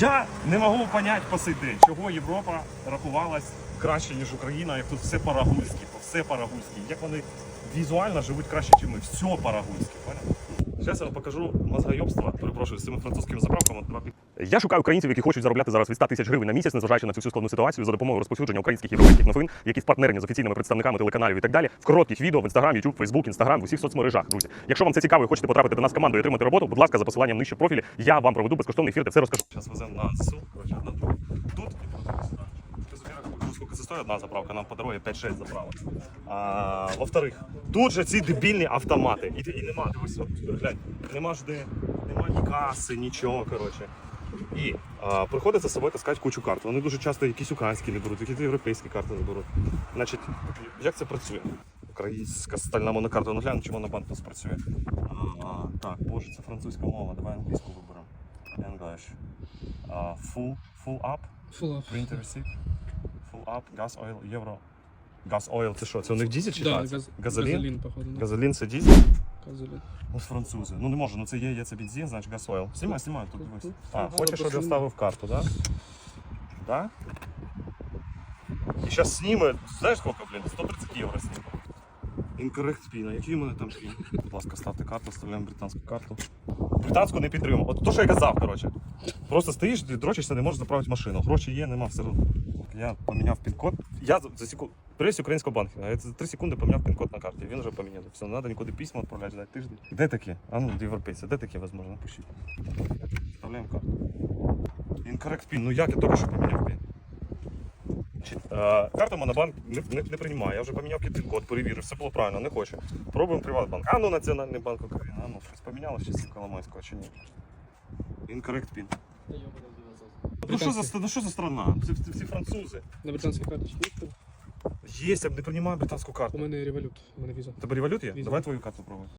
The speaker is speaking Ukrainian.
Я не можу зрозуміти по сей день, чого Європа рахувалась краще, ніж Україна, як тут все парагульське, все по-рагульськи. Як вони візуально живуть краще, ніж ми. Все по-рагульськи, понял? Зараз я вам покажу мозгойобство, перепрошую, з цими французькими заправками. Я шукаю українців, які хочуть заробляти зараз від 100 тисяч гривень на місяць, незважаючи на цю всю складну ситуацію, за допомогою розповсюдження українських європейських новин, які впартнерені з офіційними представниками телеканалів і так далі, в коротких відео в Instagram, YouTube, Facebook, Instagram, в усіх соцмережах, друзі. Якщо вам це цікаво і хочете потрапити до нас в команду і отримати роботу, будь ласка, за посиланням нижче в профілі, я вам проведу безкоштовний ефір, де все розкажу. Зараз веземо на СУ. Тут і тут. Ти забіра, покажу, скільки це стоїть одна заправка, нам по дорозі 5-6 заправок. А, во-вторых, тут же ці дебільні автомати. І, і нема, дивись, от, глянь, нема ж де, нема ні каси, нічого, коротше. І а, приходиться з собою таскати кучу карт. Вони дуже часто якісь українські не беруть, якісь європейські карти не беруть. Значить, як це працює? Українська стальна монокарта, ну глянь, чи монобанк у нас працює. А, так, боже, це французька мова, давай англійську виберемо. English. А, full, full up. Full of. Printer receipt. Full up, gas oil, євро. Gas oil це що? Це у них дізель чи Да, газ? газ, Газолін? газолін, походу. Да. Газолін це дізель? Газолін. Ну, з французи. Ну не може, ну це є, є це бензин, значить газ oil. Знімай, знімай тут дивись. Тут А, футбол хочеш, щоб я просто вставив карту, так? Да? І зараз зніме, знаєш скільки, блін? 130 євро зніме. Incorrect PIN. А який у мене там PIN? Будь ласка, ставте карту, вставляємо британську карту. Британську не підтримую. От то, що я казав, коротше. Просто стоїш, ти дрочишся, не можеш заправити машину. Гроші є, нема, все одно. Я поміняв пін-код. Я за, секунду. Прийшов українського банку. Я за 3 секунди поміняв пін-код на карті. Він вже поміняв. Все, не треба нікуди письма відправляти, ждати тиждень. Де такі? А ну, європейці, де такі, можливо, напишіть. Вставляємо карту. Incorrect PIN. Ну як я тільки що поміняв пін? Е, Карту Монобанк не, не, не приймає. Я вже поміняв пін-код, перевірив, все було правильно, не хоче. Пробуємо Приватбанк. А ну Національний банк України. А ну щось помінялося з Коломойського чи ні? Incorrect PIN. Ну що за, ну, що за страна? Це, це всі французи. На британській карточці є? Є, я б не приймаю британську У карту. мене револют, у мене віза. У тебе револют є? Віза. Давай твою карту пробуй.